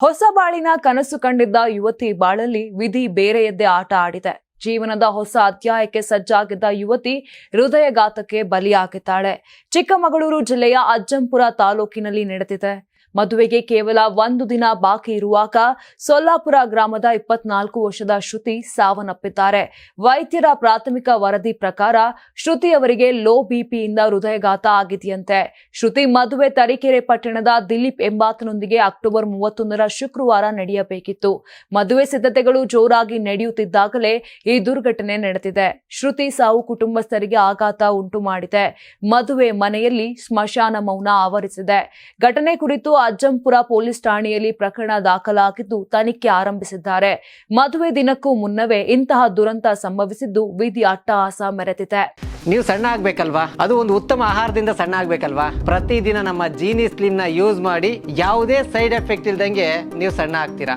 ಹೊಸ ಬಾಳಿನ ಕನಸು ಕಂಡಿದ್ದ ಯುವತಿ ಬಾಳಲ್ಲಿ ವಿಧಿ ಬೇರೆಯದ್ದೇ ಆಟ ಆಡಿದೆ. ಜೀವನದ ಹೊಸ ಅಧ್ಯಾಯಕ್ಕೆ ಸಜ್ಜಾಗಿದ್ದ ಯುವತಿ ಹೃದಯಘಾತಕ್ಕೆ ಬಲಿಯಾಗಿದ್ದಾಳೆ. ಚಿಕ್ಕಮಗಳೂರು ಜಿಲ್ಲೆಯ ಅಜ್ಜಂಪುರ ತಾಲೂಕಿನಲ್ಲಿ ನಡೆದಿದೆ. ಮದುವೆಗೆ ಕೇವಲ ಒಂದು ದಿನ ಬಾಕಿ ಇರುವಾಗ ಸೊಲ್ಲಾಪುರ ಗ್ರಾಮದ ಇಪ್ಪತ್ನಾಲ್ಕು ವರ್ಷದ ಶ್ರುತಿ ಸಾವನ್ನಪ್ಪಿದ್ದಾರೆ. ವೈದ್ಯರ ಪ್ರಾಥಮಿಕ ವರದಿ ಪ್ರಕಾರ ಶ್ರುತಿ ಅವರಿಗೆ ಲೋ ಬಿಪಿಯಿಂದ ಹೃದಯಘಾತ ಆಗಿದೆಯಂತೆ. ಶ್ರುತಿ ಮದುವೆ ತರೀಕೆರೆ ಪಟ್ಟಣದ ದಿಲೀಪ್ ಎಂಬಾತನೊಂದಿಗೆ ಅಕ್ಟೋಬರ್ ಮೂವತ್ತೊಂದರ ಶುಕ್ರವಾರ ನಡೆಯಬೇಕಿತ್ತು. ಮದುವೆ ಸಿದ್ಧತೆಗಳು ಜೋರಾಗಿ ನಡೆಯುತ್ತಿದ್ದಾಗಲೇ ಈ ದುರ್ಘಟನೆ ನಡೆದಿದೆ. ಶ್ರುತಿ ಸಾವು ಕುಟುಂಬಸ್ಥರಿಗೆ ಆಘಾತ ಉಂಟು ಮಾಡಿದೆ ಮದುವೆ ಮನೆಯಲ್ಲಿ ಸ್ಮಶಾನ ಮೌನ ಆವರಿಸಿದೆ. ಘಟನೆ ಕುರಿತು ಅಜ್ಜಂಪುರ ಪೊಲೀಸ್ ಠಾಣೆಯಲ್ಲಿ ಪ್ರಕರಣ ದಾಖಲಾಗಿದ್ದು ತನಿಖೆ ಆರಂಭಿಸಿದ್ದಾರೆ. ಮದುವೆ ದಿನಕ್ಕೂ ಮುನ್ನವೇ ಇಂತಹ ದುರಂತ ಸಂಭವಿಸಿದ್ದು ವಿಧಿ ಅಟ್ಟಹಾಸ ಮೆರೆತಿದೆ ನೀವು ಸಣ್ಣ ಆಗ್ಬೇಕಲ್ವಾ? ಅದು ಒಂದು ಉತ್ತಮ ಆಹಾರದಿಂದ ಸಣ್ಣ ಆಗ್ಬೇಕಲ್ವಾ? ಪ್ರತಿದಿನ ನಮ್ಮ ಜೀನಿ ಸ್ಲಿಮ್ನ ಯೂಸ್ ಮಾಡಿ ಯಾವುದೇ ಸೈಡ್ ಎಫೆಕ್ಟ್ ಇಲ್ದಂಗೆ ನೀವು ಸಣ್ಣ ಆಗ್ತೀರಾ?